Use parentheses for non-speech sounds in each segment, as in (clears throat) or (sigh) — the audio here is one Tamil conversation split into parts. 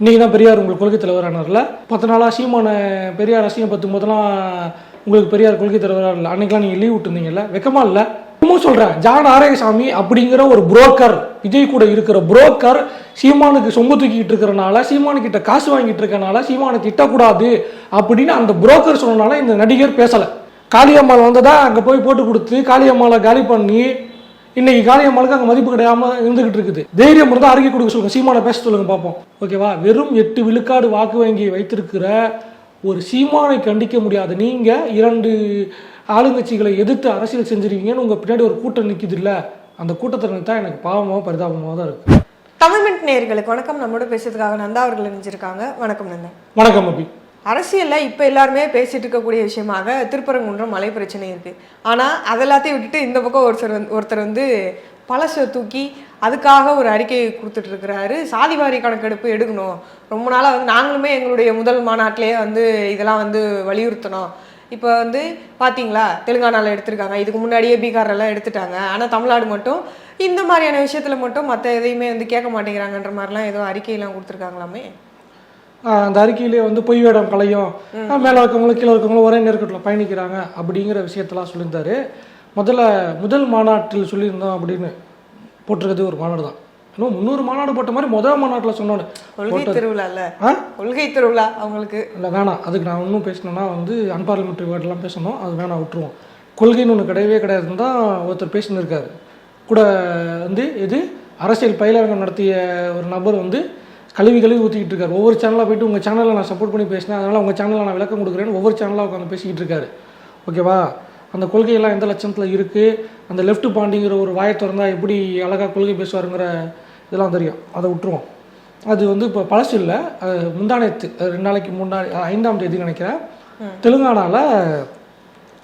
இன்னைக்கு தான் பெரியார் உங்களுக்கு கொள்கை தலைவரானார்ல? பத்து நாளாக சீமான பெரியார் அசிங்கம் பத்து போதெல்லாம் உங்களுக்கு பெரியார் கொள்கை தலைவராக இல்லை அன்னைக்கெல்லாம் நீங்கள் லீவ் விட்டுருந்தீங்கல்ல? வெக்கமா இல்லை? இன்னமும் சொல்கிறேன் ஜான் ஆரோக்கியசாமி அப்படிங்கிற ஒரு புரோக்கர் விஜய் கூட இருக்கிற புரோக்கர் சீமானுக்கு சொம்பு தூக்கிட்டு இருக்கிறனால சீமானு கிட்ட காசு வாங்கிட்டு இருக்கனால சீமானை திட்டக்கூடாது அப்படின்னு அந்த புரோக்கர் சொன்னனால இந்த நடிகர் பேசலை. காளியம்மாள் வந்ததா? அங்கே போய் போட்டு கொடுத்து காளியம்மாளை காலி பண்ணி இன்னைக்கு காளியம்மாளுக்கு அங்கே மதிப்பு கிடையாம இருந்துகிட்டு இருக்குது. தைரியம் இருந்தால் அறிக்கை கொடுக்க சொல்லுங்க. சீமானை பேச சொல்லுங்க பார்ப்போம் ஓகேவா வெறும் எட்டு விழுக்காடு வாக்கு வங்கி வைத்திருக்கிற ஒரு சீமானை கண்டிக்க முடியாத. நீங்க இரண்டு ஆளுங்கட்சிகளை எதிர்த்து அரசியல் செஞ்சிருக்கீங்கன்னு உங்க பின்னாடி ஒரு கூட்டம் நிக்குது இல்ல அந்த கூட்டத்தை தான் எனக்கு பாவமாக பரிதாபமாக தான் இருக்கு. தமிழ் மின்ட் நேயர்களுக்கு வணக்கம். நம்மளோட பேசுறதுக்காக நந்தா அவர்கள் இணைஞ்சிருக்காங்க. வணக்கம் நந்தா. வணக்கம் அபி. அரசியலில் இப்போ எல்லாருமே பேசிகிட்டு இருக்கக்கூடிய விஷயமாக திருப்பரங்குன்றம் மலை பிரச்சனை இருக்குது ஆனால் அதெல்லாத்தையும் விட்டுட்டு இந்த பக்கம் ஒருத்தர் வந்து ஒருத்தர் வந்து பழசை தூக்கி அதுக்காக ஒரு அறிக்கையை கொடுத்துட்டு இருக்கிறாரு. சாதிவாரி கணக்கெடுப்பு எடுக்கணும். ரொம்ப நாளாக வந்து நாங்களுமே எங்களுடைய முதல் மாநாட்டிலேயே வந்து இதெல்லாம் வந்து வலியுறுத்தணும் இப்போ வந்து பார்த்தீங்களா தெலுங்கானாவில் எடுத்திருக்காங்க. இதுக்கு முன்னாடியே பீகாரெல்லாம் எடுத்துட்டாங்க. ஆனால் தமிழ்நாடு மட்டும் இந்த மாதிரியான விஷயத்தில் மட்டும் மற்ற எதையுமே வந்து கேட்க மாட்டேங்கிறாங்கன்ற மாதிரிலாம் ஏதோ அறிக்கையெல்லாம் கொடுத்துருக்காங்களாமே? அந்த அறிக்கையிலே வந்து பொய் வேடம் கலையும் மேலே இருக்கவங்களும் கீழே இருக்கவங்களும் ஒரே நெருக்கத்தில் பயணிக்கிறாங்க அப்படிங்கிற விஷயத்தெல்லாம் சொல்லியிருந்தாரு. முதல்ல முதல் மாநாட்டில் சொல்லியிருந்தோம் அப்படின்னு போட்டிருக்கிறது ஒரு மாநாடு தான். இன்னும் முந்நூறு மாநாடு போட்ட மாதிரி முதல் மாநாட்டில் சொன்னோன்னு கொள்கை திருவிழால. ஆ? கொள்கை திருவிழா அவங்களுக்கு. இல்லை வேணாம். அதுக்கு நான் இன்னும் பேசணும்னா வந்து அன்பார்லிமெண்ட்ரி வேர்டெலாம் பேசணும். அது வேணாம் விட்டுருவோம். கொள்கைன்னு ஒன்று கிடையவே கிடையாதுன்னு தான் ஒருத்தர் பேசின்னு இருக்காரு. கூட வந்து இது அரசியல் பயிலரங்கம் நடத்திய ஒரு நபர் வந்து கழுவி கழுவி ஊற்றிக்கிட்டு இருக்காரு. ஒவ்வொரு சேனலாக போயிட்டு உங்கள் சேனலில் நான் சப்போர்ட் பண்ணி பேசினேன் அதனால் உங்கள் சேனலில் நான் விளக்கம் கொடுக்குறேன்னு ஒவ்வொரு சேனலாக உட்காந்து பேசிக்கிட்டு இருக்காரு. ஓகேவா அந்த கொள்கையெல்லாம் எந்த லட்சணத்தில் இருக்குது அந்த லெஃப்ட் பாண்டிங்கிற ஒரு வாயை திறந்தா எப்படி அழகாக கொள்கை பேசுவாருங்கிற இதெல்லாம் தெரியும். அதை விட்டுருவோம். அது வந்து இப்போ பழசு இல்லை. அது முந்தானத்து ரெண்டு நாளைக்கு முன்னாடி அஹ் ஐந்தாம் தேதி நினைக்கிறேன். தெலுங்கானாவில்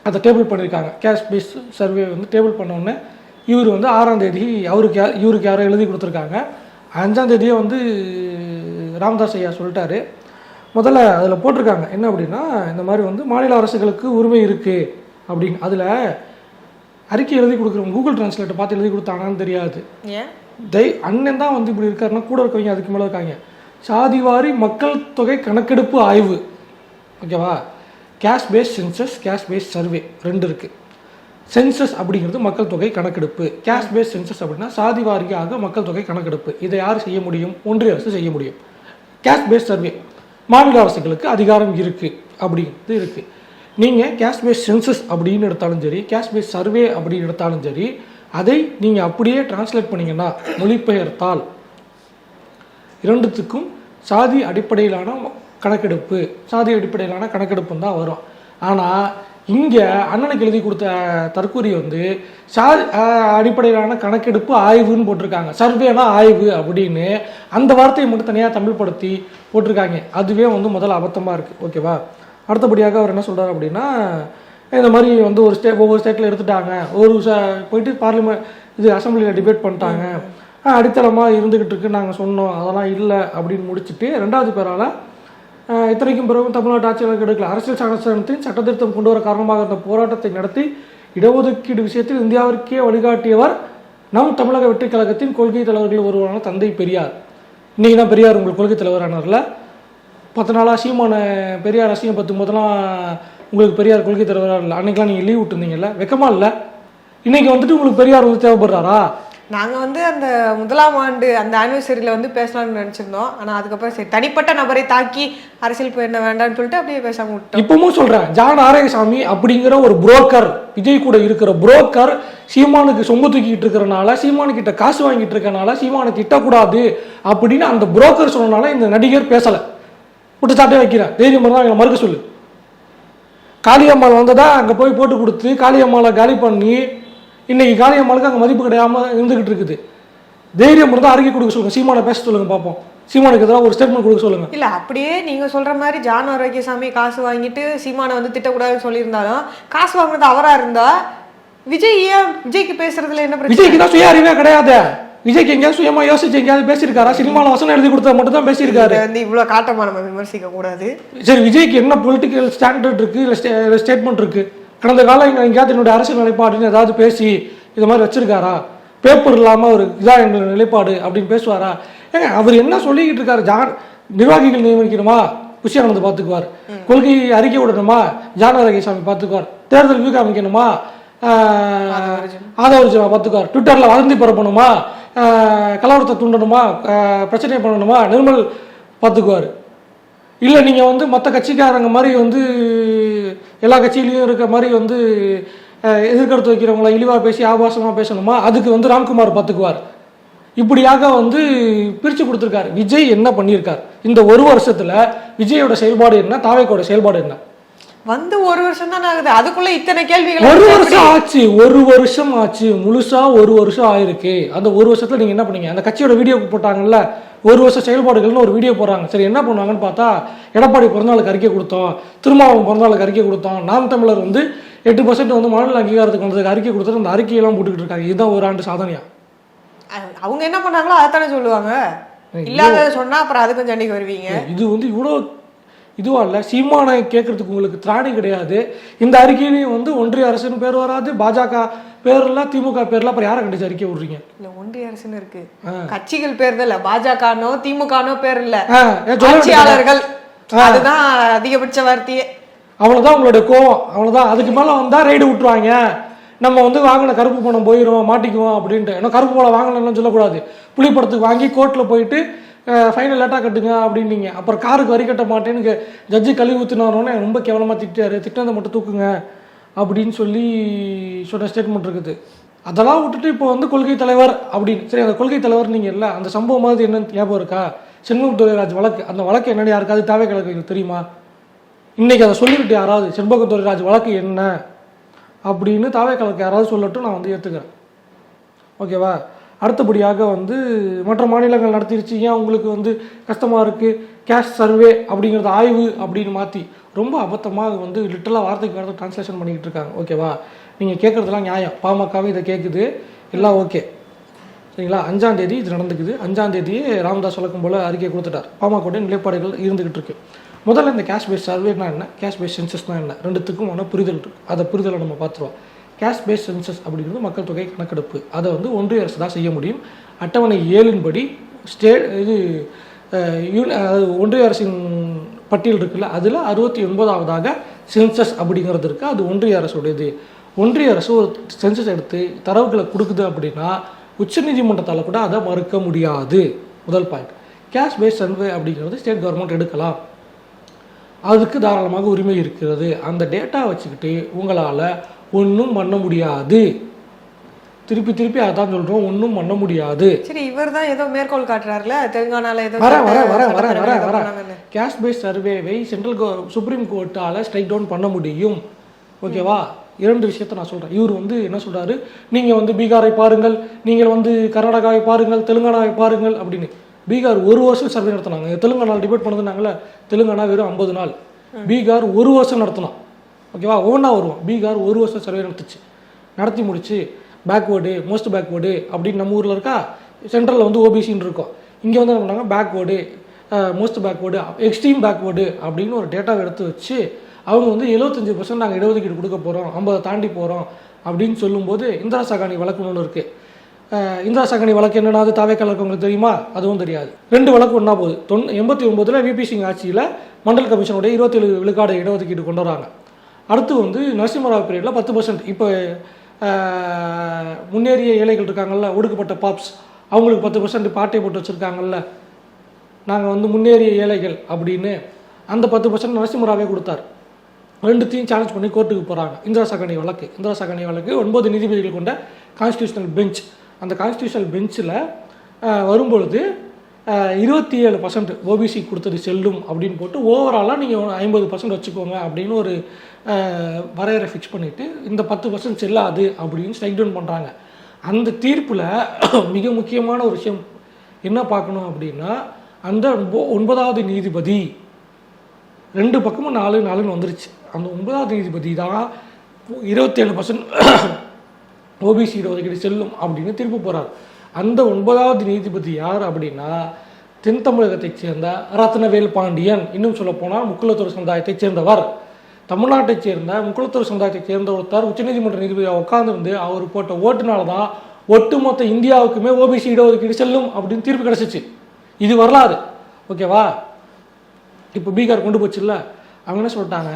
அதை டேபிள் பண்ணியிருக்காங்க கேஷ் பேஸ் சர்வே வந்து டேபிள் பண்ண உடனே இவர் வந்து ஆறாம் தேதி அவருக்கு இவருக்கு யாரோ எழுதி கொடுத்துருக்காங்க. அஞ்சாம் தேதியே வந்து ராமதாஸ் ஐயா சொல்லிட்டாரு. முதல்ல அதில் போட்டிருக்காங்க. என்ன அப்படின்னா இந்த மாதிரி வந்து மாநில அரசுகளுக்கு உரிமை இருக்குது அப்படின்னு. அதில் அறிக்கை எழுதி கொடுக்குறவங்க கூகுள் டிரான்ஸ்லேட்டர் பார்த்து எழுதி கொடுத்தாங்கன்னு தெரியாது. தை அண்ணன் தான் வந்து இப்படி இருக்காருன்னா கூட இருக்கவங்க அதுக்கு மேலே இருக்காங்க. சாதிவாரி மக்கள் தொகை கணக்கெடுப்பு ஆய்வு. ஓகேவா? Caste base census caste base survey ரெண்டு இருக்குது சென்சஸ் அப்படிங்கிறது மக்கள் தொகை கணக்கெடுப்பு. கேஷ் பேஸ் சென்சஸ் அப்படின்னா சாதி வாரியாக மக்கள் தொகை கணக்கெடுப்பு. இதை யார் செய்ய முடியும்? ஒன்றிய அரசு செய்ய முடியும். கேஷ் பேஸ் சர்வே மாநில அரசுகளுக்கு அதிகாரம் இருக்குது அப்படிங்கிறது இருக்குது நீங்கள் கேஷ் பேஸ் சென்சஸ் அப்படின்னு எடுத்தாலும் சரி கேஷ் பேஸ் சர்வே அப்படின்னு எடுத்தாலும் சரி அதை நீங்கள் அப்படியே டிரான்ஸ்லேட் பண்ணீங்கன்னா மொழிபெயர்த்தால் இரண்டுத்துக்கும் சாதி அடிப்படையிலான கணக்கெடுப்பு சாதி அடிப்படையிலான கணக்கெடுப்பு தான் வரும். ஆனால் இங்கே அண்ணனுக்கு எழுதி கொடுத்த தற்கூரி வந்து சார் அடிப்படையிலான கணக்கெடுப்பு ஆய்வுன்னு போட்டிருக்காங்க. சர்வேனா ஆய்வு அப்படின்னு அந்த வார்த்தையை மட்டும் தனியாக தமிழ் படுத்தி போட்டிருக்காங்க. அதுவே வந்து முதல்ல அபத்தமாக இருக்குது ஓகேவா அடுத்தபடியாக அவர் என்ன சொல்கிறார் அப்படின்னா இந்த மாதிரி வந்து ஒரு ஸ்டே ஒவ்வொரு ஸ்டேட்டில் எடுத்துட்டாங்க. ஒரு ச போயிட்டு பார்லிமெண்ட் இது அசம்பிளியில் டிபேட் பண்ணிட்டாங்க. அடித்தளமாக இருந்துக்கிட்டு இருக்கு. நாங்கள் சொன்னோம். அதெல்லாம் இல்லை அப்படின்னு முடிச்சுட்டு ரெண்டாவது பேரால் இத்தனைக்கும் பிறகு தமிழ்நாட்டு ஆட்சியாளருக்கு எடுக்கல அரசியல் சாசனத்தின் சட்டத்திருத்தம் கொண்டு வர காரணமாக இருந்த போராட்டத்தை நடத்தி இடஒதுக்கீடு விஷயத்தில் இந்தியாவிற்கே வழிகாட்டியவர் நம் தமிழக வெற்றி கழகத்தின் கொள்கை தலைவர்கள் ஒருவரான தந்தை பெரியார். இன்னைக்கு தான் பெரியார் உங்கள் கொள்கை தலைவரானார்ல. பத்து நாளாக சீமான பெரியார் அசியம் பத்து போதெல்லாம் உங்களுக்கு பெரியார் கொள்கை தலைவராக இல்லை? அன்னைக்கெல்லாம் நீங்கள் லீவ் விட்டுருந்தீங்கல்ல? வெக்கமா இல்லை? இன்னைக்கு வந்துட்டு உங்களுக்கு பெரியார் வந்து தேவைப்படுறாரா? நாங்கள் வந்து அந்த முதலாம் ஆண்டு அந்த ஆனிவர்சரியில் வந்து பேசலாம்னு நினச்சிருந்தோம். ஆனால் அதுக்கப்புறம் சரி தனிப்பட்ட நபரை தாக்கி அரசியல் போயிருந்த வேண்டாம்னு சொல்லிட்டு அப்படியே பேசாம விட்டோம். இப்பவும் சொல்கிறேன் ஜான் நாராயணசாமி அப்படிங்கிற ஒரு புரோக்கர் விஜய் கூட இருக்கிற புரோக்கர் சீமானுக்கு சொம்பு தூக்கிட்டு இருக்கிறனால சீமானு கிட்ட காசு வாங்கிட்டு இருக்கனால சீமானை திட்டக்கூடாது அப்படின்னு அந்த புரோக்கர் சொன்னனால இந்த நடிகர் பேசலை. குற்றச்சாட்டே வைக்கிறேன் தைரியம் தான் எங்களை மறுக்க சொல்லு. காளியம்மாள் வந்ததா? அங்கே போய் போட்டு கொடுத்து காளியம்மாளை காலி பண்ணி இன்னைக்கு காளியம்மாளுக்கு அங்கே மதிப்பு கிடையாம இருந்துகிட்டு இருக்குது. தைரியம் இருந்தால் அறிக்கை கொடுக்க சொல்லுங்க. சீமானை பேச சொல்லுங்க பார்ப்போம். சீமானுக்கு எதிராக ஒரு ஸ்டேட்மெண்ட் கொடுக்க சொல்லுங்க. இல்ல அப்படியே நீங்க சொல்ற மாதிரி ஜான் ஆரோக்கியசாமி காசு வாங்கிட்டு சீமானை வந்து திட்டக்கூடாதுன்னு சொல்லியிருந்தாலும் காசு வாங்குனது அவரா இருந்தா விஜய் ஏன் விஜய்க்கு பேசுறதுல என்ன பிரச்சனை? விஜய்க்கு தான் சுய அறிவே கிடையாது. விஜய்க்கு எங்கேயாவது சுயமா யோசிச்சு எங்கேயாவது பேசியிருக்காரா? சினிமாவில் வசனம் எழுதி கொடுத்தா மட்டும் தான் பேசியிருக்காரு. வந்து இவ்வளவு காட்டமா நம்ம விமர்சிக்க கூடாது. சரி விஜய்க்கு என்ன பொலிட்டிக்கல் ஸ்டாண்டர்ட் இருக்கு இல்லை ஸ்டேட்மெண்ட் இருக்கு? கடந்த காலம் இங்க எங்கேயாவது என்னுடைய அரசியல் நிலைப்பாடுன்னு ஏதாவது பேசி இது மாதிரி வச்சுருக்காரா? பேப்பர் இல்லாமல் ஒரு இதாக எங்களுடைய நிலைப்பாடு அப்படின்னு பேசுவாரா? ஏங்க அவர் என்ன சொல்லிக்கிட்டு இருக்காரு? ஜான் நிர்வாகிகள் நியமிக்கணுமா? புஷியானந்த் பார்த்துக்குவார். கொள்கை அறிக்கை விடணுமா? ஜானரகேசாமி பார்த்துக்குவார். தேர்தல் வியூ காமிக்கணுமா? ஆதவர்ஜனா பார்த்துக்குவார். ட்விட்டரில் வதந்தி பரப்பணுமா கலவரத்தை தூண்டணுமா? பிரச்சனையை பிரச்சனை பண்ணணுமா? நிர்மல் பார்த்துக்குவார். இல்லை நீங்கள் வந்து மற்ற கட்சிக்காரங்க மாதிரி வந்து எல்லா கட்சியிலையும் இருக்க மாதிரி வந்து அஹ், எதிர்கருத்து வைக்கிறவங்கள இழிவாக பேசி ஆபாசமாக பேசணுமா? அதுக்கு வந்து ராம்குமார் பார்த்துக்குவார் இப்படியாக வந்து பிரித்து கொடுத்துருக்காரு. விஜய் என்ன பண்ணியிருக்கார்? இந்த ஒரு வருஷத்தில் விஜயோட செயல்பாடு என்ன? தாவேக்கோட செயல்பாடு என்ன? வந்து ஒரு வருஷம் தானே ஆகுது. அதுக்குள்ள இத்தனை கேள்விகள் ஒரு? வருஷம் ஆச்சு ஒரு வருஷம் ஆச்சு. முழுசா ஒரு வருஷம் ஆயிருக்கு. அந்த ஒரு வருஷத்துல நீங்க என்ன பண்ணீங்க? அந்த கட்சியோட வீடியோ போட்டாங்கல்ல ஒரு வருஷம் செயல்பாடுகள்னு ஒரு வீடியோ போடுறாங்க. சரி என்ன பண்ணுவாங்கன்னு பார்த்தா எடப்பாடி பிறந்தநாளுக்கு அறிக்கை கொடுத்தோம் திருமாவளவன் பிறந்தநாளுக்கு அறிக்கை கொடுத்தோம். நாம் தமிழர் வந்து எட்டு பர்சன்ட் வந்து மாநில அங்கீகாரத்துக்கு வந்ததுக்கு அறிக்கை கொடுத்துட்டு அந்த அறிக்கையெல்லாம் போட்டுக்கிட்டு இருக்காங்க. இதுதான் ஒரு ஆண்டு சாதனையா? அவங்க என்ன பண்ணாங்களோ அதைத்தானே சொல்லுவாங்க. இல்லாததை சொன்னா அப்புறம் அதுக்கும் சண்டைக்கு வருவீங்க. இது வந்து இவ்வளோ இதுவா இல்லை சீமானை கேட்கறதுக்கு உங்களுக்கு திராணி கிடையாது. இந்த அறிக்கையிலையும் வந்து ஒன்றிய அரசுன்னு பேர் வராது பாஜக பேர்ல திமுக பேர்ல அப்புறம் யாரை கண்டிச்சு அறிக்கை விடுறீங்க? இல்ல ஒன்றிய அரசுன்னு இருக்கு. கட்சிகள் பேர் இல்ல பாஜகனோ திமுகனோ பேர் இல்ல? ஆட்சியாளர்கள். அதுதான் அதிகபட்ச வார்த்தையே. அவ்வளோதான் உங்களுடைய கோவம் அவ்வளோதான் அதுக்கு மேலே வந்தால் ரைடு விட்டுருவாங்க. நம்ம வந்து வாங்கின கருப்பு பணம் போயிடும் மாட்டிக்குவோம் அப்படின்ட்டு. ஏன்னா கருப்பு பணம் வாங்கலன்னு சொல்லக்கூடாது. புலி படத்துக்கு வாங்கி கோர்ட்டில் போயிட்டு ஃபைனல் லேட்டாக கட்டுங்க அப்படின்னீங்க. அப்புறம் காருக்கு வரி கட்ட மாட்டேன்னு ஜட்ஜு கழுவி ஊற்றினாரோன்னே ரொம்ப கேவலமாக திட்டாரு. திட்டினதை மட்டும் தூக்குங்க அப்படின்னு சொல்லி சொன்ன ஸ்டேட்மெண்ட் இருக்குது. அதெல்லாம் விட்டுட்டு இப்போ வந்து கொள்கை தலைவர் அப்படின்னு. சரி அந்த கொள்கை தலைவர் நீங்கள் இல்லை அந்த சம்பவம் மாதிரி என்னன்னு ஞாபகம் இருக்கா? செண்முக துரைராஜ் வழக்கு அந்த வழக்கு என்ன யாருக்காவது தேவை கிழக்கு தெரியுமா? இன்னைக்கு அதை சொல்லிவிட்டு யாராவது செண்பகத்துறைராஜ் வழக்கு என்ன? அப்படின்னு தாவே கலக்கு யாராவது சொல்லட்டும் நான் வந்து ஏற்றுக்கிறேன் ஓகேவா? அடுத்தபடியாக வந்து மற்ற மாநிலங்கள் நடத்திருச்சு. ஏன் உங்களுக்கு வந்து கஷ்டமாக இருக்குது கேஷ் சர்வே அப்படிங்கிறது ஆய்வு அப்படின்னு மாற்றி ரொம்ப அபத்தமாக வந்து லிட்டலாக வார்த்தைக்கு வார்த்தை டிரான்ஸ்லேஷன் பண்ணிக்கிட்டு இருக்காங்க. ஓகேவா நீங்கள் கேட்குறதுலாம் நியாயம். பாமகவே இதை கேட்குது எல்லாம் ஓகே சரிங்களா? அஞ்சாந்தேதி இது நடந்துக்குது. அஞ்சாந்தேதியே ராமதாஸ் வழக்கம் போல் அறிக்கை கொடுத்துட்டார். பாமகவுடைய நிலைப்பாடுகள் இருந்துகிட்டு இருக்கு. முதல்ல இந்த கேஷ் பேஸ் சர்வேனா என்ன? கேஷ் பேஸ் சென்சஸ்னா என்ன? ரெண்டுத்துக்கும் ஆனால் புரிதல் இருக்குது அதை புரிதலை நம்ம பார்த்துருவோம். கேஷ் பேஸ் சென்சஸ் அப்படிங்கிறது மக்கள் தொகை கணக்கெடுப்பு. அதை வந்து ஒன்றிய அரசு தான் செய்ய முடியும். அட்டவணை ஏழின்படி ஸ்டே இது யூனி- அதாவது ஒன்றிய அரசின் பட்டியல் இருக்குல்ல அதில் அறுபத்தி ஒன்பதாவதாக சென்சஸ் அப்படிங்கிறது இருக்குது அது ஒன்றிய அரசுடையது. ஒன்றிய அரசு ஒரு சென்சஸ் எடுத்து தரவுகளை கொடுக்குது அப்படின்னா உச்சநீதிமன்றத்தால் கூட அதை மறுக்க முடியாது. முதல் பாயிண்ட் கேஷ் பேஸ் சர்வே அப்படிங்கிறது ஸ்டேட் கவர்மெண்ட் எடுக்கலாம். அதுக்கு தாராளமாக உரிமை இருக்கிறது. அந்த டேட்டா வச்சுக்கிட்டு உங்களால் ஒன்றும் பண்ண முடியாது. திருப்பி திருப்பி அதான் சொல்கிறோம் ஒன்றும் பண்ண முடியாது. சரி இவர் தான் ஏதோ மேற்கோள் காட்டுறாருல தெலுங்கானால ஏதோ வர வர வர வர வர. கேஷ் பேஸ் சர்வேவை சென்ட்ரல் சுப்ரீம் கோர்ட்டால் ஸ்ட்ரைக் டவுன் பண்ண முடியும். ஓகேவா? இரண்டு விஷயத்த நான் சொல்கிறேன் இவர் வந்து என்ன சொல்றாரு? நீங்கள் வந்து பீகாரை பாருங்கள் நீங்கள் வந்து கர்நாடகாவை பாருங்கள் தெலுங்கானாவை பாருங்கள் அப்படின்னு. பீகார் ஒரு வருஷம் சர்வே நடத்தினாங்க. தெலுங்கானா டிபேட் பண்ணதுனாங்களே தெலுங்கானா வெறும் ஐம்பது நாள். பீகார் ஒரு வருஷம் நடத்தினான். ஓகேவா? ஒவ்வொன்றா வருவோம். பீகார் ஒரு வருஷம் சர்வே நடத்துச்சு நடத்தி முடிச்சு பேக்வேர்டு மோஸ்ட் பேக்வேர்டு அப்படின்னு நம்ம ஊரில் இருக்கா? சென்ட்ரலில் வந்து ஓபிசின்னு இருக்கும். இங்கே வந்து என்ன பண்ணாங்க backward most backward extreme backward அப்படின்னு ஒரு டேட்டாவை எடுத்து வச்சு அவங்க வந்து எழுபத்தஞ்சி பர்சன்ட் நாங்கள் இடஒதுக்கீடு கொடுக்க போகிறோம் ஐம்பதை தாண்டி போகிறோம் அப்படின்னு சொல்லும்போது இந்திரா சாகாணி வழக்குன்னு ஒன்று இருக்குது இந்திரா சாகாணி வழக்கு என்னன்னா அது தாவேக்கால இருக்கவங்களுக்கு தெரியுமா? அதுவும் தெரியாது. ரெண்டு வழக்கு ஒன்றா போகுது. தொன் எண்பத்தி ஒம்போதில் விபி சிங் ஆட்சியில் மண்டல் கமிஷனுடைய இருபத்தேழு விழுக்காடு இடஒதுக்கீடு கொண்டு வராங்க. அடுத்து வந்து நரசிம்மராவ் பீரியடில் பத்து பர்சன்ட் இப்போ முன்னேறிய ஏழைகள் இருக்காங்கல்ல ஒடுக்கப்பட்ட பாப்ஸ் அவங்களுக்கு பத்து பர்சன்ட் பாட்டை போட்டு வச்சுருக்காங்கல்ல. நாங்கள் வந்து முன்னேறிய ஏழைகள் அப்படின்னு அந்த பத்து பர்சன்ட் நரசிம்மராவே கொடுத்தார். ரெண்டுத்தையும் சேலஞ்ச் பண்ணி கோர்ட்டுக்கு போகிறாங்க இந்திரா சாகனி வழக்கு. இந்திரா சாகனி வழக்கு ஒன்பது நீதிபதிகள் கொண்ட கான்ஸ்டியூஷனல் பெஞ்ச் அந்த கான்ஸ்டியூஷனல் பெஞ்சில் வரும்பொழுது இருபத்தி ஏழு பர்சன்ட் ஓபிசி கொடுத்தது செல்லும் அப்படின்னு போட்டு ஓவராலாக நீங்கள் ஐம்பது பர்சன்ட் வச்சுக்கோங்க அப்படின்னு ஒரு வரையறை ஃபிக்ஸ் பண்ணிவிட்டு இந்த பத்து பர்சன்ட் செல்லாது அப்படின்னு ஸ்ட்ரைக் டவுன் பண்ணுறாங்க அந்த தீர்ப்பில் (clears throat) மிக முக்கியமான ஒரு விஷயம் என்ன பார்க்கணும் அப்படின்னா அந்த ஒன்பதாவது நீதிபதி ரெண்டு பக்கமும் நாலு நாலுன்னு வந்துருச்சு. அந்த ஒன்பதாவது நீதிபதி தான் இருபத்தேழு பர்சன்ட் ஓபிசி இடஒதுக்கீடு செல்லும் அப்படின்னு திருப்பி போகிறார் அந்த ஒன்பதாவது நீதிபதி யார் அப்படின்னா தென் தமிழகத்தைச் சேர்ந்த ரத்னவேல் பாண்டியன். இன்னும் சொல்ல போனால் முக்குலத்தூர் சமுதாயத்தைச் சேர்ந்தவர். தமிழ்நாட்டைச் சேர்ந்த முக்குளத்தூர் சமுதாயத்தைச் சேர்ந்த ஒருத்தர் உச்சநீதிமன்ற நீதிபதியாக உட்காந்துருந்து அவர் போட்ட ஓட்டுனால தான் ஒட்டுமொத்த இந்தியாவுக்குமே ஓபிசி இடஒதுக்கீடு செல்லும் அப்படின்னு தீர்ப்பு கிடச்சிச்சு. இது வரலாறு. ஓகேவா? இப்போ பீகார் கொண்டு போச்சுல்ல. அவங்க என்ன சொல்லிட்டாங்க?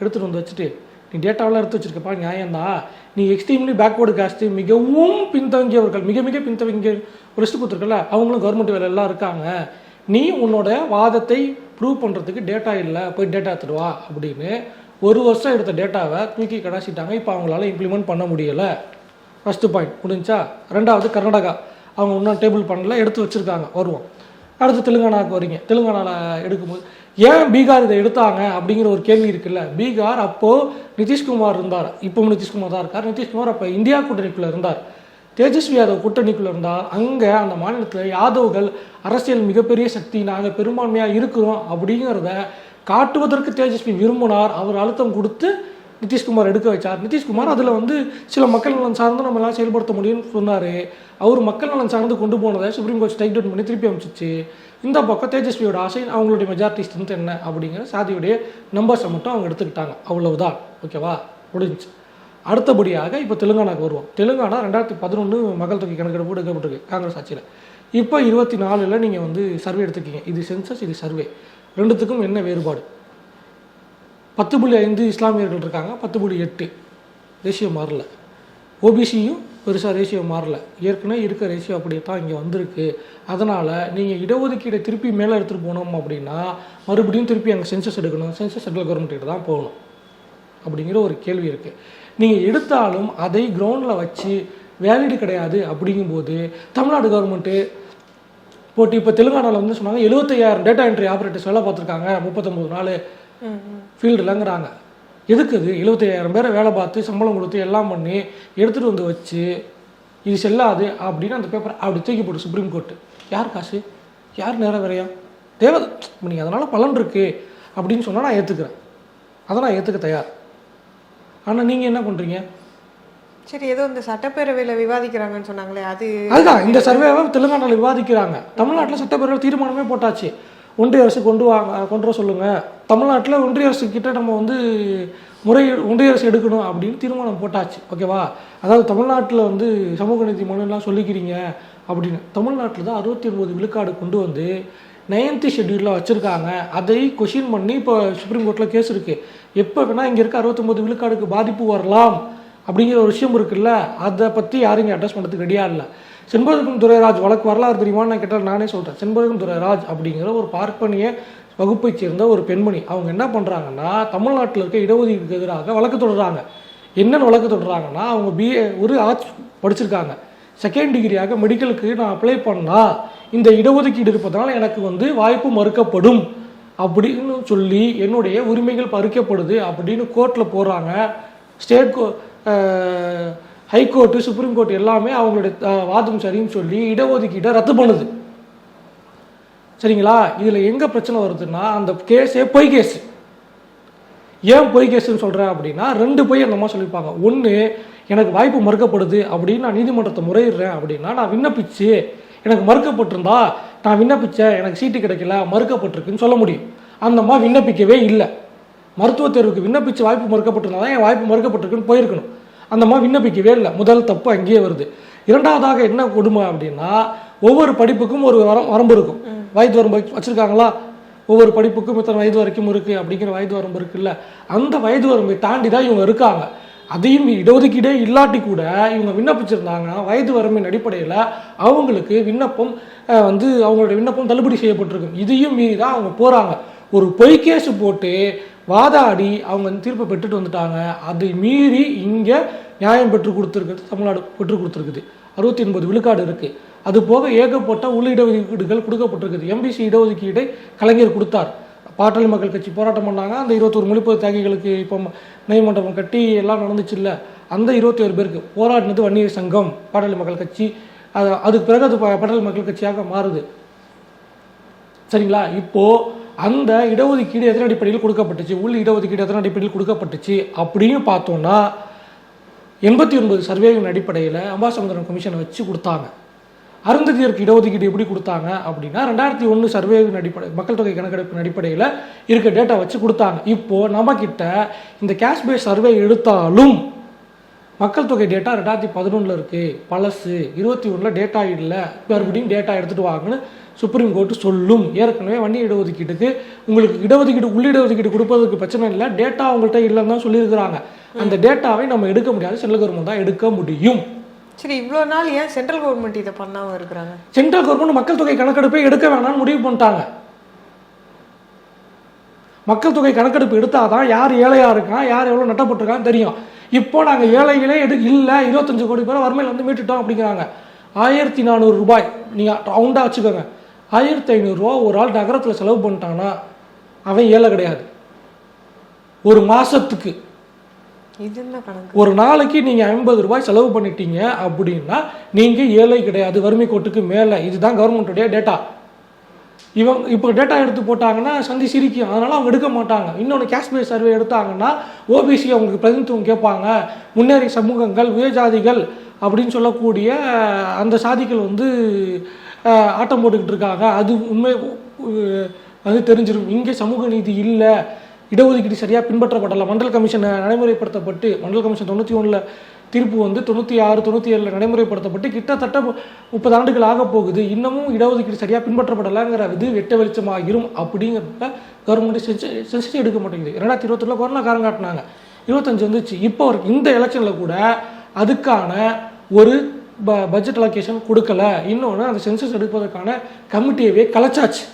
எடுத்துகிட்டு வந்து வச்சுட்டு நீ டேட்டாவெல்லாம் எடுத்து வச்சிருக்கப்பா நியாயம்தான் நீ எக்ஸ்ட்ரீம்லி பேக்வேர்டு காஸ்ட்டு மிகவும் பின்தங்கியவர்கள் மிக மிக பின்தங்கிய ஒரு லிஸ்ட் கொடுத்துருக்கல அவங்களும் கவர்மெண்ட் வேலை எல்லாம் இருக்காங்க. நீ உன்னோட வாதத்தை ப்ரூவ் பண்ணுறதுக்கு டேட்டா இல்லை போய் டேட்டா எடுத்துடுவா அப்படின்னு ஒரு வருஷம் எடுத்த டேட்டாவை தூக்கி கடாசிட்டாங்க இப்போ அவங்களால இம்ப்ளிமெண்ட் பண்ண முடியலை. ஃபஸ்ட்டு பாயிண்ட் முடிஞ்சா ரெண்டாவது கர்நாடகா. அவங்க இன்னும் டேபிள் பண்ணல எடுத்து வச்சுருக்காங்க வருவோம். அடுத்து தெலுங்கானாவுக்கு வரீங்க. தெலுங்கானாவில் எடுக்கும்போது ஏன் பீகார் இதை எடுத்தாங்க அப்படிங்கிற ஒரு கேள்வி இருக்குல்ல? பீகார் அப்போது நிதிஷ்குமார் இருந்தார். இப்போவும் நிதிஷ்குமார் தான் இருக்கார். நிதிஷ்குமார் அப்போ இந்தியா கூட்டணிக்குள்ளே இருந்தார். தேஜஸ்வி யாதவ் கூட்டணிக்குள்ளே இருந்தால் அங்கே அந்த மாநிலத்தில் யாதவ்கள் அரசியல் மிகப்பெரிய சக்தி நாங்கள் பெரும்பான்மையாக இருக்கிறோம் அப்படிங்கிறத காட்டுவதற்கு தேஜஸ்வி விரும்பினார். அவர் அழுத்தம் கொடுத்து நிதிஷ்குமார் எடுக்க வச்சார். நிதிஷ்குமார் அதில் வந்து சில மக்கள் நலன் சார்ந்து நம்மளால் செயல்படுத்த முடியும்னு சொன்னார். அவர் மக்கள் நலன் சார்ந்து கொண்டு போனதை சுப்ரீம் கோர்ட் ஸ்ட்ரைக் டவுன் பண்ணி திருப்பி அமைச்சிச்சு இந்த பக்கம் தேஜஸ்வியோட ஆசை அவங்களுடைய மெஜாரிட்டி ஸ்ட்ரென்த் என்ன அப்படிங்கிற சாதியுடைய நம்பர்ஸை மட்டும் அவங்க எடுத்துக்கிட்டாங்க. அவ்வளவுதான். ஓகேவா? முடிஞ்சு அடுத்தபடியாக இப்போ தெலுங்கானாக்கு வருவோம். தெலுங்கானா ரெண்டாயிரத்தி பதினொன்று மக்கள் தொகை கணக்கெடுப்பு எடுக்கப்பட்டிருக்கு காங்கிரஸ் ஆட்சியில். இப்போ இருபத்தி நாலில் நீங்கள் வந்து சர்வே எடுத்துக்கீங்க இது சென்சஸ் இது சர்வே ரெண்டுத்துக்கும் என்ன வேறுபாடு? பத்து புள்ளி ஐந்து இஸ்லாமியர்கள் இருக்காங்க பத்து புள்ளி எட்டு. தேசியம் மாறல. ஓபிசியும் பெருசாக ரேஷியோ மாறல. ஏற்கனவே இருக்க ரேஷியோ அப்படியே தான் இங்கே வந்திருக்கு. அதனால் நீங்கள் இடஒதுக்கீடை திருப்பி மேலே எடுத்துகிட்டு போனோம் அப்படின்னா மறுபடியும் திருப்பி அங்கே சென்சஸ் எடுக்கணும். சென்சஸ் சென்ட்ரல் கவர்மெண்ட்டு தான் போகணும். அப்படிங்கிற ஒரு கேள்வி இருக்குது நீங்கள் எடுத்தாலும் அதை கிரவுண்டில் வச்சு வேலிடு கிடையாது அப்படிங்கும்போது தமிழ்நாடு கவர்மெண்ட்டு போட்டு இப்போ தெலுங்கானாவில் வந்து சொன்னாங்க எழுபத்தையாயிரம் டேட்டா என்ட்ரி ஆப்ரேட்டர்ஸ் வேலை பார்த்துருக்காங்க முப்பத்தொம்பது நாள் ஃபீல்டுலங்கிறாங்க எதுக்கு அது எழுபத்தையாயிரம் பேரை வேலை பார்த்து சம்பளம் கொடுத்து எல்லாம் பண்ணி எடுத்துகிட்டு வந்து வச்சு இது செல்லாது அப்படின்னு அந்த பேப்பர் அப்படி தூக்கி போட்டு சுப்ரீம் கோர்ட்டு யார் காசு? யார் நேரம் வரையா தேவை இப்போ நீங்கள் அதனால் பலன் இருக்குது அப்படின்னு சொன்னால் நான் ஏற்றுக்கிறேன் அதை நான் ஏற்றுக்க தயார். ஆனால் நீங்கள் என்ன பண்ணுறீங்க சரி ஏதோ இந்த சட்டப்பேரவையில் விவாதிக்கிறாங்கன்னு சொன்னாங்களே அது அதுதான் இந்த சர்வேவை தெலுங்கானாவில் விவாதிக்கிறாங்க. தமிழ்நாட்டில் சட்டப்பேரவை தீர்மானமே போட்டாச்சு. ஒன்றிய அரசு கொண்டு வாங்க கொண்டு வர சொல்லுங்கள் தமிழ்நாட்டில் ஒன்றிய அரசு கிட்ட நம்ம வந்து முறை ஒன்றிய அரசு எடுக்கணும் அப்படின்னு தீர்மானம் போட்டாச்சு. ஓகேவா அதாவது தமிழ்நாட்டில் வந்து சமூக நீதி மனுலாம் சொல்லிக்கிறீங்க அப்படின்னு. தமிழ்நாட்டில் தான் அறுபத்தி ஒன்பது விழுக்காடு கொண்டு வந்து நைன்த்து ஷெட்யூலில் வச்சுருக்காங்க. அதை கொஷின் பண்ணி இப்போ சுப்ரீம் கோர்ட்டில் கேஸ் இருக்குது எப்போ வேணால் இங்கே இருக்க அறுபத்தொம்பது விழுக்காடுக்கு பாதிப்பு வரலாம் அப்படிங்கிற ஒரு விஷயம் இருக்குல்ல? அதை பற்றி யாரும் இங்கே அட்ரஸ் பண்ணுறதுக்கு ரெடியாக இல்லை. செண்பகம் துரைராஜ் வழக்கு வரலாறு தெரியுமான்னு நான் கேட்டால் நானே சொல்கிறேன் செண்பகம் துரைராஜ் அப்படிங்கிற ஒரு பார்ப்பனிய வகுப்பைச் சேர்ந்த ஒரு பெண்மணி. அவங்க என்ன பண்ணுறாங்கன்னா தமிழ்நாட்டில் இருக்க இடஒதுக்கீடுக்கு எதிராக வழக்கு தொடர்றாங்க. என்னென்னு வழக்கு தொடர்றாங்கன்னா அவங்க பிஏ ஒரு ஆர்ட்ஸ் படிச்சிருக்காங்க. செகண்ட் டிகிரியாக மெடிக்கலுக்கு நான் அப்ளை பண்ணால் இந்த இடஒதுக்கீடு இருப்பதனால் எனக்கு வந்து வாய்ப்பு மறுக்கப்படும். அப்படின்னு சொல்லி என்னுடைய உரிமைகள் பறிக்கப்படுது அப்படின்னு கோர்ட்டில் போகிறாங்க ஸ்டேட் கோ ஹைகோர்ட்டு சுப்ரீம் கோர்ட் எல்லாமே அவங்களுடைய வாதம் சரின்னு சொல்லி இடஒதுக்கீட்டை ரத்து பண்ணுது. சரிங்களா? இதில் எங்கே பிரச்சனை வருதுன்னா அந்த கேஸே பொய் கேஸ். ஏன் பொய் கேஸ்ன்னு சொல்கிறேன் அப்படின்னா ரெண்டு பொய் அந்த மாதிரி சொல்லியிருப்பாங்க. ஒன்று எனக்கு வாய்ப்பு மறுக்கப்படுது அப்படின்னு நான் நீதிமன்றத்தை முறையிடுறேன் அப்படின்னா நான் விண்ணப்பிச்சு எனக்கு மறுக்கப்பட்டிருந்தா நான் விண்ணப்பிச்சேன் எனக்கு சீட்டு கிடைக்கல மறுக்கப்பட்டிருக்குன்னு சொல்ல முடியும். அந்த மாதிரி விண்ணப்பிக்கவே இல்லை. மருத்துவ தேர்வுக்கு விண்ணப்பிச்சு வாய்ப்பு மறுக்கப்பட்டிருந்தா தான் என் வாய்ப்பு மறுக்கப்பட்டிருக்குன்னு போயிருக்கணும். அந்த அம்மா விண்ணப்பிக்கவே இல்லை முதல் தப்பு அங்கேயே வருது. இரண்டாவதாக என்ன கொடுமை அப்படின்னா ஒவ்வொரு படிப்புக்கும் ஒரு வரம் வரம்பு இருக்கும். வயது வரம்பு வச்சுருக்காங்களா? ஒவ்வொரு படிப்புக்கும் இத்தனை வயது வரைக்கும் இருக்குது அப்படிங்கிற வயது வரம்பு இருக்குல்ல. அந்த வயது வரம்பை தாண்டி தான் இவங்க இருக்காங்க. அதையும் இடஒதுக்கீடே இல்லாட்டி கூட இவங்க விண்ணப்பிச்சிருந்தாங்கன்னா வயது வரம்பின் அடிப்படையில் அவங்களுக்கு விண்ணப்பம் வந்து அவங்களுடைய விண்ணப்பம் தள்ளுபடி செய்யப்பட்டிருக்கும். இதையும் மீறி தான் அவங்க போகிறாங்க ஒரு பொய் கேஸ் போட்டு வாதாடி அவங்க வந்து தீர்ப்பை பெற்றுட்டு வந்துட்டாங்க. அதை மீறி இங்கே நியாயம் பெற்று கொடுத்துருக்குது தமிழ்நாடு பெற்று கொடுத்துருக்குது. அறுபத்தி ஒன்பது விழுக்காடு இருக்குது அது போக ஏகப்பட்ட உள் இடஒதுக்கீடுகள் கொடுக்கப்பட்டிருக்குது. எம்பிசி இடஒதுக்கீடை கலைஞர் கொடுத்தார். பாட்டாளி மக்கள் கட்சி போராட்டம் பண்ணாங்க. அந்த இருபத்தோரு மொழிப்பொது தியாகிகளுக்கு இப்போ நெய்மண்டபம் கட்டி எல்லாம் நடந்துச்சு இல்லை. அந்த இருபத்தி ஒரு பேருக்கு போராடினது வன்னியர் சங்கம் பாட்டாளி மக்கள் கட்சி. அது அதுக்கு பிறகு அது பா- பாட்டாளி மக்கள் கட்சியாக மாறுது. சரிங்களா? இப்போது அந்த இடஒதுக்கீடு எதன் அடிப்படையில் கொடுக்கப்பட்டுச்சு? உள் இடஒதுக்கீடு எதன் அடிப்படையில் கொடுக்கப்பட்டுச்சு? அப்படின்னு பார்த்தோம்னா எண்பத்தி ஒன்பது சர்வேவின் அடிப்படையில் அம்பாசமுத்திரன் கமிஷனை வச்சு கொடுத்தாங்க. அருந்ததியருக்கு இடஒதுக்கீடு எப்படி கொடுத்தாங்க அப்படின்னா ரெண்டாயிரத்தி ஒன்று சர்வேவின் அடிப்படை மக்கள் தொகை கணக்கெடுப்பின் அடிப்படையில் இருக்க டேட்டா வச்சு கொடுத்தாங்க. இப்போது நம்மக்கிட்ட இந்த கேஷ் பேஸ் சர்வே எடுத்தாலும் மக்கள் தொகை டேட்டா ரெண்டாயிரத்தி பதினொன்றில் இருக்குது பழசு. இருபத்தி ஒன்றில் டேட்டா இல்லை. மறுபடியும் டேட்டா எடுத்துகிட்டு வாங்கன்னு சுப்ரீம் கோர்ட்டு சொல்லும். ஏற்கனவே வன்னி இடஒதுக்கீட்டுக்கு உங்களுக்கு இடஒதுக்கீடு உள்ளிடஒதுக்கீடு கொடுப்பதற்கு பிரச்சனை இல்லை. டேட்டா அவங்கள்ட்ட இல்லைன்னு தான் சொல்லியிருக்கிறாங்க. அந்த டேட்டாவை நம்ம எடுக்க முடியாது. சென்ட்ரல் கவர்மெண்ட் தான் எடுக்க முடியும். சரி இவ்வளோ நாள் ஏன் சென்ட்ரல் கவர்மெண்ட் இதை பண்ணாம இருக்கிறாங்க? சென்ட்ரல் கவர்மெண்ட் மக்கள் தொகை கணக்கெடுப்பை எடுக்க வேணாம்னு முடிவு பண்ணிட்டாங்க. மக்கள் தொகை கணக்கெடுப்பு எடுத்தாதான் யார் ஏழையா இருக்கான் யார் எவ்வளோ நட்டப்பட்டிருக்கான்னு தெரியும். இப்போ நாங்கள் ஏழைகளே எடு இல்லை இருபத்தஞ்சு கோடி பேர் வறுமையில் வந்து மீட்டுட்டோம் அப்படிங்கிறாங்க. ஆயிரத்தி நானூறு ரூபாய் நீங்கள் ரவுண்டாக வச்சுக்கோங்க. ஆயிரத்தி ஐநூறுரூவா ஒரு ஆள் நகரத்தில் செலவு பண்ணிட்டான்னா அவன் ஏழை கிடையாது. ஒரு மாசத்துக்கு. இது என்ன கணக்கு? ஒரு நாளைக்கு நீங்கள் ஐம்பது ரூபாய் செலவு பண்ணிட்டீங்க அப்படின்னா நீங்கள் ஏழை கிடையாது வறுமை கோட்டுக்கு மேலே. இதுதான் கவர்மெண்ட்டுடைய டேட்டா இவங்க இப்போ டேட்டா எடுத்து போட்டாங்கன்னா சந்தி சிரிக்கும். அதனால் அவங்க எடுக்க மாட்டாங்க. இன்னொன்று காஷ்மீர் சர்வே எடுத்தாங்கன்னா ஓபிசி அவங்களுக்கு பிரதிநிதித்துவம் கேட்பாங்க. முன்னேறிய சமூகங்கள் உயர்ஜாதிகள் அப்படின்னு சொல்லக்கூடிய அந்த சாதிகள் வந்து ஆட்டம் போட்டுக்கிட்டு இருக்காங்க. அது உண்மை அது தெரிஞ்சிடும் இங்கே சமூக நீதி இல்லை. இடஒதுக்கீடு சரியாக பின்பற்றப்படலை. மண்டல் கமிஷன் நடைமுறைப்படுத்தப்பட்டு மண்டல் கமிஷன் தொண்ணூற்றி ஒன்றில் தீர்ப்பு வந்து தொண்ணூற்றி ஆறு தொண்ணூற்றி ஏழில் நடைமுறைப்படுத்தப்பட்டு கிட்டத்தட்ட முப்பது ஆண்டுகள் ஆக போகுது. இன்னமும் இடஒதுக்கீடு சரியாக பின்பற்றப்படலைங்கிற இது வெட்ட வெளிச்சமாகிரும் அப்படிங்கிறத கவர்மெண்ட் செஞ்சு செஞ்சு எடுக்க மாட்டேங்குது. ரெண்டாயிரத்தி இருபத்தொன்னில் கொரோனா காரம் காட்டினாங்க. இருபத்தஞ்சு வந்துச்சு. இப்போ வரைக்கும் இந்த எலெக்ஷனில் கூட அதுக்கான ஒரு ப பட்ஜெட் அலோகேஷன் கொடுக்கல. இன்னொன்று அந்த சென்சஸ் எடுப்பதற்கான கமிட்டியவே கலைச்சாச்சு.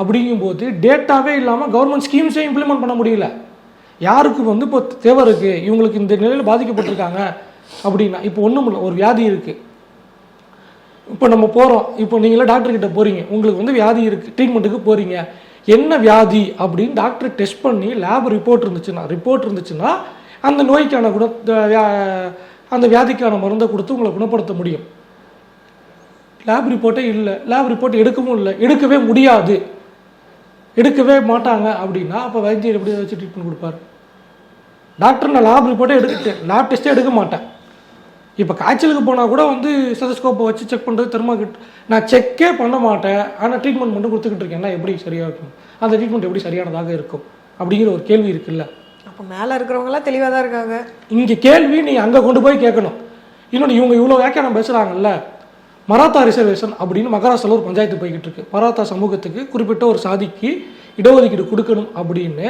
அப்படிங்கும்போது டேட்டாவே இல்லாமல் கவர்மெண்ட் ஸ்கீம்ஸே இம்ப்ளிமெண்ட் பண்ண முடியல. யாருக்கு வந்து இப்போ தேவை இருக்குது இவங்களுக்கு இந்த நிலையில் பாதிக்கப்பட்டிருக்காங்க அப்படின்னா இப்போ ஒன்றும் இல்லை ஒரு வியாதி இருக்குது இப்போ நம்ம போகிறோம் இப்போ நீங்களே டாக்டர்கிட்ட போகிறீங்க உங்களுக்கு வந்து வியாதி இருக்குது ட்ரீட்மெண்ட்டுக்கு போகிறீங்க என்ன வியாதி அப்படின்னு டாக்டர் டெஸ்ட் பண்ணி லேப் ரிப்போர்ட் இருந்துச்சுன்னா ரிப்போர்ட் இருந்துச்சுன்னா அந்த நோய்க்கான குண அந்த வியாதிக்கான மருந்தை கொடுத்து உங்களை குணப்படுத்த முடியும். லேப் ரிப்போர்ட்டே இல்லை. லேப் ரிப்போர்ட் எடுக்கவும் இல்லை. எடுக்கவே முடியாது. எடுக்கவே மாட்டாங்க அப்படின்னா அப்போ வைத்தியர் எப்படி வச்சு ட்ரீட்மெண்ட் கொடுப்பாரு? டாக்டர் நான் லேப் ரிப்போர்ட்டே எடுக்க லேப் டெஸ்ட்டே எடுக்க மாட்டேன். இப்போ காய்ச்சலுக்கு போனால் கூட வந்து ஸ்டெதஸ்கோப்பை வச்சு செக் பண்ணுறது தெர்மாகிட் நான் செக்கே பண்ண மாட்டேன். ஆனால் ட்ரீட்மெண்ட் மட்டும் கொடுத்துக்கிட்டு இருக்கேன்னா எப்படி சரியாக இருக்கும்? அந்த ட்ரீட்மெண்ட் எப்படி சரியானதாக இருக்கும்? அப்படிங்கிற ஒரு கேள்வி இருக்குல்ல. அப்போ மேலே இருக்கிறவங்களாம் தெளிவாக தான் இருக்காங்க. இங்கே கேள்வி நீ அங்கே கொண்டு போய் கேட்கணும். இன்னொன்று இவங்க இவ்வளோ வியாக்கியானம் பேசுகிறாங்கல்ல மராத்தா ரிசர்வேஷன் அப்படின்னு மகாராஷ்டிராவில் ஒரு பஞ்சாயத்து போய்கிட்டு இருக்கு. மராத்தா சமூகத்துக்கு குறிப்பிட்ட ஒரு சாதிக்கு இடஒதுக்கீடு கொடுக்கணும் அப்படின்னு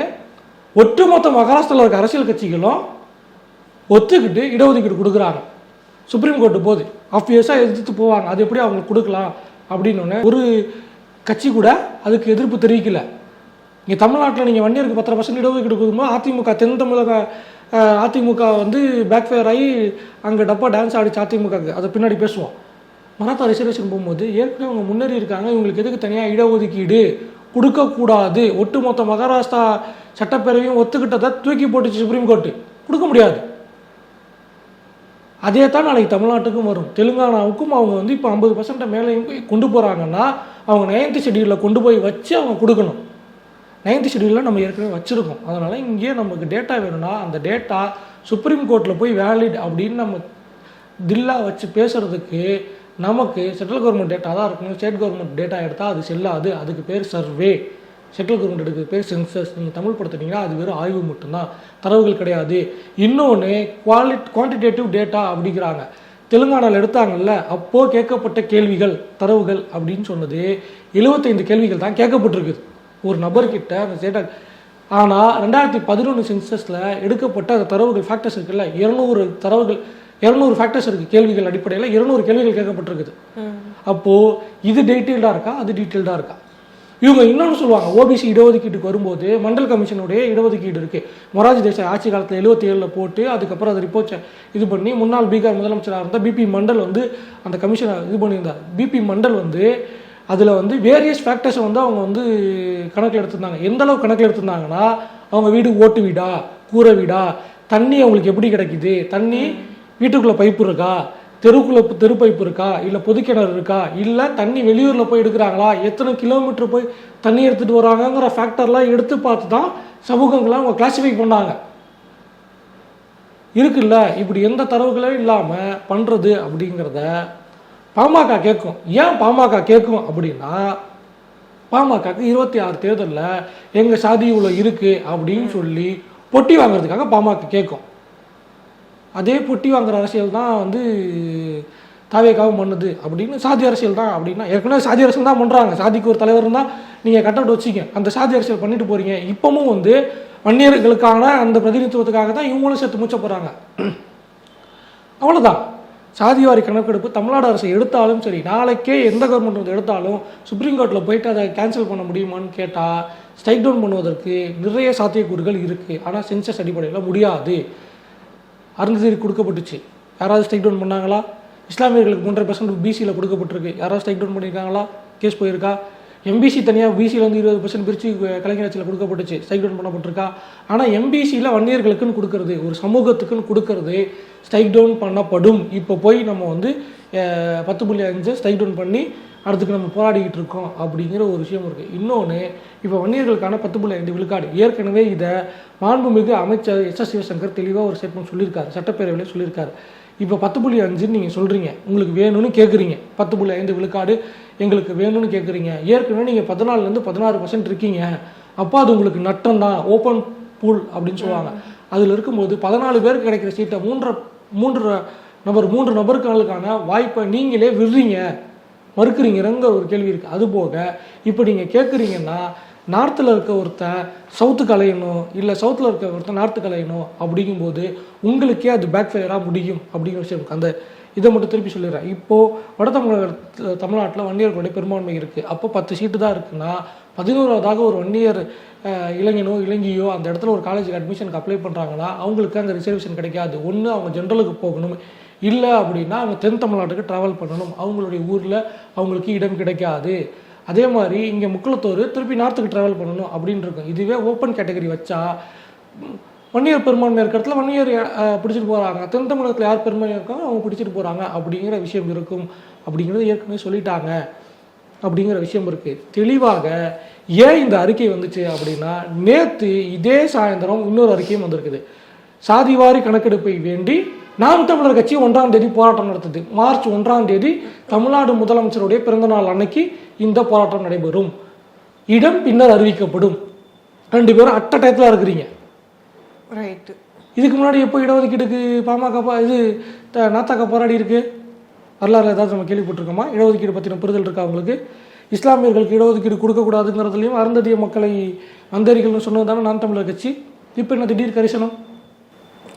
ஒட்டுமொத்த மகாராஷ்டிராவில் இருக்க அரசியல் கட்சிகளும் ஒத்துக்கிட்டு இடஒதுக்கீடு கொடுக்குறாங்க. சுப்ரீம் கோர்ட்டு போது. ஆஃபியஸாக எதிர்த்து போவாங்க. அது எப்படி அவங்களுக்கு கொடுக்கலாம்? அப்படின்னு ஒரு கட்சி கூட அதுக்கு எதிர்ப்பு தெரிவிக்கல. இங்கே தமிழ்நாட்டில் நீங்கள் வன்னியருக்கு பத்தரை பர்சன்ட் இடஒதுக்கீடு கொடுக்கும்போது அதிமுக தென் தமிழக அதிமுக வந்து பேக்ஃபயர் ஆகி அங்கே டப்பா டான்ஸ் ஆடிச்சு அதிமுகக்கு. அதை பின்னாடி பேசுவோம். மராத்தா ரிசர்வேஷன் போகும்போது ஏற்கனவே அவங்க முன்னேறி இருக்காங்க. இவங்களுக்கு எதுக்கு தனியாக இடஒதுக்கீடு? கொடுக்கக்கூடாது. ஒட்டுமொத்த மகாராஷ்டிரா சட்டப்பேரவையும் ஒத்துக்கிட்டதை தூக்கி போட்டுச்சு சுப்ரீம் கோர்ட்டு கொடுக்க முடியாது. அதே தான் நாளைக்கு தமிழ்நாட்டுக்கும் வரும். தெலுங்கானாவுக்கும் அவங்க வந்து இப்போ ஐம்பது பர்சன்ட்டை மேலேயும் போய் கொண்டு போகிறாங்கன்னா அவங்க நைன்த்து ஷெடியூலில் கொண்டு போய் வச்சு அவங்க கொடுக்கணும். நைன்த்து ஷெடியூலில் நம்ம ஏற்கனவே வச்சுருக்கோம். அதனால் இங்கேயே நமக்கு டேட்டா வேணும்னா அந்த டேட்டா சுப்ரீம் கோர்ட்டில் போய் வேலிட் அப்படின்னு நம்ம தில்லா வச்சு பேசுகிறதுக்கு நமக்கு சென்ட்ரல் கவர்மெண்ட் டேட்டா தான் இருக்கணும். ஸ்டேட் கவர்மெண்ட் டேட்டா எடுத்தால் அது செல்லாது. அதுக்கு பேர் சர்வே சென்ட்ரல் கவர்மெண்ட் எடுக்கிறது பேர் சென்சஸ் நீங்கள் தமிழ் படுத்துனீங்கன்னா அது வெறும் ஆய்வு மட்டும்தான். தரவுகள் கிடையாது. இன்னொன்று குவாலிட் குவான்டிடேட்டிவ் டேட்டா அப்படிங்கிறாங்க. தெலுங்கானாவில் எடுத்தாங்கல்ல அப்போது கேட்கப்பட்ட கேள்விகள் தரவுகள் அப்படின்னு சொன்னது 75 கேள்விகள் தான் கேட்கப்பட்டிருக்குது. ஒரு நபர்கிட்ட அந்த டேட்டா ஆனால் ரெண்டாயிரத்தி பதினொன்று சென்சஸில் எடுக்கப்பட்ட அந்த தரவுகள் ஃபேக்டர்ஸ் இருக்குல்ல இருநூறு தரவுகள் இரநூறு ஃபேக்டர்ஸ் இருக்குது கேள்விகள் அடிப்படையில் இருநூறு கேள்விகள் கேட்கப்பட்டிருக்குது. அப்போது இது டீட்டெயில்டாக இருக்கா? அது டீட்டெயில்டாக இருக்கா? இவங்க இன்னொன்று சொல்லுவாங்க ஓபிசி இடஒதுக்கீட்டுக்கு வரும்போது மண்டல் கமிஷனுடைய இடஒதுக்கீடு இருக்குது மொராஜி தேசாய் ஆட்சி காலத்தில் எழுபத்தி ஏழில் போட்டு அதுக்கப்புறம் அதை ரிப்போர்ட் இது பண்ணி முன்னாள் பீகார் முதலமைச்சராக இருந்தால் பிபி மண்டல் வந்து அந்த கமிஷனை இது பண்ணியிருந்தார். பிபி மண்டல் வந்து அதில் வந்து வேரியஸ் ஃபேக்டர்ஸை வந்து அவங்க வந்து கணக்கில் எடுத்திருந்தாங்க. எந்த அளவுக்கு கணக்கில் எடுத்திருந்தாங்கன்னா அவங்க வீடு ஓட்டு வீடா கூரை வீடா தண்ணி அவங்களுக்கு எப்படி கிடைக்குது? தண்ணி வீட்டுக்குள்ளே பைப்பு இருக்கா? தெருக்குள்ள தெரு பைப்பு இருக்கா? இல்லை பொதுக்கிணறு இருக்கா? இல்லை தண்ணி வெளியூரில் போய் எடுக்கிறாங்களா? எத்தனை கிலோமீட்டர் போய் தண்ணி எடுத்துகிட்டு வராங்கங்கிற ஃபேக்டர்லாம் எடுத்து பார்த்து தான் சமூகங்களை அவங்க கிளாஸிஃபை பண்ணாங்க. இருக்குல்ல இப்படி எந்த தரவுகளும் இல்லாமல் பண்ணுறது அப்படிங்கிறத பாமக கேட்கும் ஏன் பாமக கேட்கும் அப்படின்னா பாமகக்கு இருபத்தி ஆறு தேர்தலில் எங்கள் சாதி இவ்வளோ இருக்குது அப்படின்னு சொல்லி பொட்டி வாங்குறதுக்காக பாமக கேட்கும் அதே பொட்டி வாங்குற அரசியல் தான் வந்து தாவேக்காவும் பண்ணுது அப்படின்னு சாதி அரசியல் தான் அப்படின்னா ஏற்கனவே சாதி அரசியல் தான் பண்ணுறாங்க சாதிக்கு ஒரு தலைவர் இருந்தால் நீங்கள் கட்டவுட் வச்சிங்க. அந்த சாதி அரசியல் பண்ணிட்டு போகிறீங்க இப்போவும் வந்து வன்னியர்களுக்கான அந்த பிரதிநிதித்துவத்துக்காக தான் இவங்களும் சேர்த்து மூச்ச போகிறாங்க அவ்வளோதான் சாதிவாரி கணக்கெடுப்பு தமிழ்நாடு அரசு எடுத்தாலும் சரி நாளைக்கே எந்த கவர்மெண்ட் வந்து எடுத்தாலும் சுப்ரீம் கோர்ட்டில் போயிட்டு அதை கேன்சல் பண்ண முடியுமான்னு கேட்டால் ஸ்ட்ரைக் டவுன் பண்ணுவதற்கு நிறைய சாத்தியக்கூறுகள் இருக்குது ஆனால் சென்சஸ் அடிப்படையில் முடியாது. அருந்ததி கொடுக்கப்பட்டுச்சு. யாராவது ஸ்ட்ரைக் டவுன் பண்ணாங்களா? இஸ்லாமியர்களுக்கு மூன்றரை பர்சன்ட் பிசியில் கொடுக்கப்பட்டிருக்கு. யாராவது ஸ்ட்ரைக் டவுன் பண்ணியிருக்காங்களா கேஸ் போயிருக்கா? எம்பிசி தனியாக பிசியில் வந்து இருபது பர்சன்ட் பிரித்து கலைஞராட்சியில் கொடுக்கப்பட்டுச்சு. ஸ்ட்ரைக் டவுன் பண்ணப்பட்டிருக்கா? ஆனால் எம்பிசியில் வன்னியர்களுக்குன்னு கொடுக்கறது ஒரு சமூகத்துக்குன்னு கொடுக்கறது ஸ்ட்ரைக் டவுன் பண்ணப்படும். இப்போ போய் நம்ம வந்து பத்து புள்ளி அஞ்சு ஸ்ட்ரைக் டவுன் பண்ணி அடுத்துக்கு நம்ம போராடிக்கிட்டு இருக்கோம் அப்படிங்கிற ஒரு விஷயம் இருக்குது இன்னொன்று இப்போ வன்னியர்களுக்கான பத்து புள்ளி ஐந்து விழுக்காடு. ஏற்கனவே இதை மாண்புமிகு அமைச்சர் எஸ் எஸ் சிவசங்கர் தெளிவாக ஒரு ஸ்டேட்மெண்ட் சொல்லியிருக்காரு. சட்டப்பேரவையில் சொல்லியிருக்காரு. இப்போ பத்து புள்ளி அஞ்சுன்னு நீங்கள் சொல்கிறீங்க உங்களுக்கு வேணும்னு கேட்குறீங்க பத்து புள்ளி ஐந்து விழுக்காடு எங்களுக்கு வேணும்னு கேட்குறீங்க ஏற்கனவே நீங்கள் பதினாலுலேருந்து பதினாறு பர்சன்ட் இருக்கீங்க. அப்போ அது உங்களுக்கு நட்டம் தான். ஓப்பன் பூல் அப்படின்னு சொல்லுவாங்க. அதில் இருக்கும்போது பதினாலு பேருக்கு கிடைக்கிற சீட்டை மூன்றரை மூன்று நபர் மூன்று நபர்களுக்கான வாய்ப்பை நீங்களே விடுறீங்க. மறுக்கிறீங்கிற ஒரு கேள்வி இருக்குது அதுபோக இப்போ நீங்கள் கேட்குறீங்கன்னா நார்த்தில் இருக்க ஒருத்தன் சவுத்து கலையணும் இல்லை சவுத்தில் இருக்க ஒருத்தன் நார்த்து கலையணும் அப்படிங்கும்போது உங்களுக்கே அது பேக் ஃபயராக முடியும் அப்படிங்கிற விஷயம் அந்த இதை மட்டும் திருப்பி சொல்லிடுறேன். இப்போது வட தமிழக தமிழ்நாட்டில் வன்னியர்களுடைய பெரும்பான்மை இருக்குது அப்போ பத்து சீட்டு தான் இருக்குன்னா பதினோராவதாக ஒரு ஒன் இயர் இளைஞனோ இளைஞியோ அந்த இடத்துல ஒரு காலேஜுக்கு அட்மிஷனுக்கு அப்ளை பண்ணுறாங்கன்னா அவங்களுக்கு அந்த ரிசர்வேஷன் கிடைக்காது. ஒன்று அவங்க ஜென்ரலுக்கு போகணும். இல்லை அப்படின்னா அவங்க தென் தமிழ்நாட்டுக்கு ட்ராவல் பண்ணணும். அவங்களுடைய ஊரில் அவங்களுக்கு இடம் கிடைக்காது. அதே மாதிரி இங்கே முக்குளத்தோர் திருப்பி நார்த்துக்கு ட்ராவல் பண்ணணும் அப்படின்னு இருக்கும். இதுவே ஓப்பன் கேட்டகரி வச்சா ஒன் இயர் பெரும்பான்மை இருக்கிற இடத்துல ஒன் இயர் பிடிச்சிட்டு போகிறாங்க தென் தமிழகத்தில் யார் பெரும்பான்மை இருக்காங்க அவங்க பிடிச்சிட்டு போகிறாங்க அப்படிங்கிற விஷயம் இருக்கும். அப்படிங்கிறது ஏற்கனவே சொல்லிட்டாங்க. அப்படிங்கிற விஷயம் இருக்குது தெளிவாக ஏன் இந்த அறிக்கை வந்துச்சு அப்படின்னா நேற்று இதே சாயந்தரம் இன்னொரு அறிக்கையும் வந்திருக்குது. சாதிவாரி கணக்கெடுப்பை வேண்டி நாம் தமிழர் கட்சி ஒன்றாம் தேதி போராட்டம் நடத்துது. மார்ச் ஒன்றாம் தேதி தமிழ்நாடு முதலமைச்சருடைய பிறந்தநாள் அன்னைக்கு இந்த போராட்டம் நடைபெறும். இடம் பின்னர் அறிவிக்கப்படும். ரெண்டு பேரும் அட்ட டயத்தில் இருக்கிறீங்க. ரைட்டு இதுக்கு முன்னாடி எப்போ இடஒதுக்கீடுக்கு பாமக இது நாத்தாக்கா போராடி இருக்கு? வரலாறு ஏதாவது நம்ம கேள்விப்பட்டிருக்கோமா? இடஒதுக்கீடு பற்றின புரிதல் இருக்கா அவங்களுக்கு இஸ்லாமியர்களுக்கு இடஒதுக்கீடு கொடுக்கக்கூடாதுங்கிறதுலையும் அருந்ததிய மக்களை வந்தேரிகள்னு சொன்னது தானே நான் தமிழர் கட்சி. இப்போ என்ன திடீர் கரிசனம்?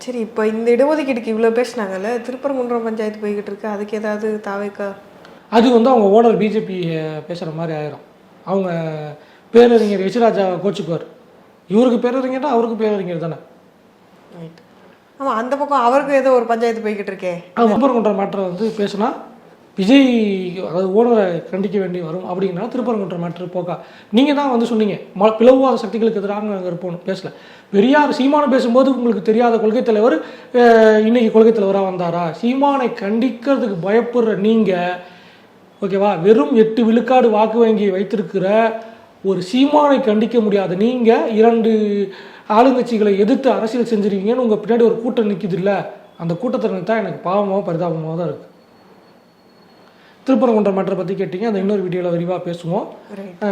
சரி இப்போ இந்த இடஒதுக்கீடுக்கு இவ்வளோ பேசினாங்கல்ல திருப்பரங்குன்றம் பஞ்சாயத்து போய்கிட்டு இருக்கு அதுக்கு ஏதாவது தாவைக்கா? அது வந்து அவங்க ஓனர் பிஜேபி பேசுகிற மாதிரி ஆயிரும். அவங்க பேரறிஞர் யசுராஜா கோச்சுக்குவார். இவருக்கு பேரறிஞர்னா அவருக்கு பேரறிஞர் தானே? ரைட் ஆமாம் அந்த பக்கம் அவருக்கு ஏதோ ஒரு பஞ்சாயத்து போய்கிட்டு இருக்கே. அவன் திருப்பரங்குன்ற மேட்டரை வந்து பேசினா விஜய் அதாவது ஓனரை கண்டிக்க வேண்டி வரும். அப்படின்னா திருப்பரங்குன்ற மேட்ரு போக்கா. நீங்கள் தான் வந்து சொன்னீங்க ம பிளவுவாத சக்திகளுக்கு எதிராக நாங்கள் இருப்போம் பேசல. பெரியார் சீமானை பேசும்போது உங்களுக்கு தெரியாத கொள்கை தலைவர் இன்னைக்கு கொள்கை தலைவராக வந்தாரா? சீமானை கண்டிக்கிறதுக்கு பயப்படுற நீங்கள் ஓகேவா வெறும் எட்டு விழுக்காடு வாக்கு வங்கி வைத்திருக்கிற ஒரு சீமானை கண்டிக்க முடியாத நீங்கள் இரண்டு ஆளுங்கட்சிகளை எதிர்த்து அரசியல் செஞ்சிருக்கீங்கன்னு உங்கள் பின்னாடி ஒரு கூட்டம் நிற்குது இல்லை அந்த கூட்டத்தை தான் எனக்கு பாவமாக பரிதாபமாக தான் இருக்குது திருப்பரங்குன்ற மேட்டரை பற்றி கேட்டீங்க அந்த இன்னொரு வீடியோவில் விரிவாக பேசுவோம்.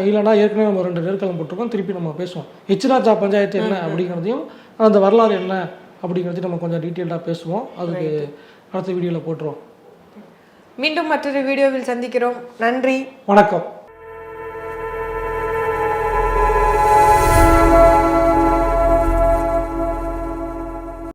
இல்லைன்னா ஏற்கனவே நம்ம ரெண்டு நேர்காலம் போட்டிருக்கோம் திருப்பி நம்ம பேசுவோம். எச்ராஜா பஞ்சாயத்து என்ன அப்படிங்கிறதையும் அந்த வரலாறு என்ன அப்படிங்கிறதையும் நம்ம கொஞ்சம் டீட்டெயில்டாக பேசுவோம். அதுக்கு அடுத்த வீடியோவில் போட்டுருவோம். மீண்டும் மற்றொரு வீடியோவில் சந்திக்கிறோம். நன்றி. வணக்கம்.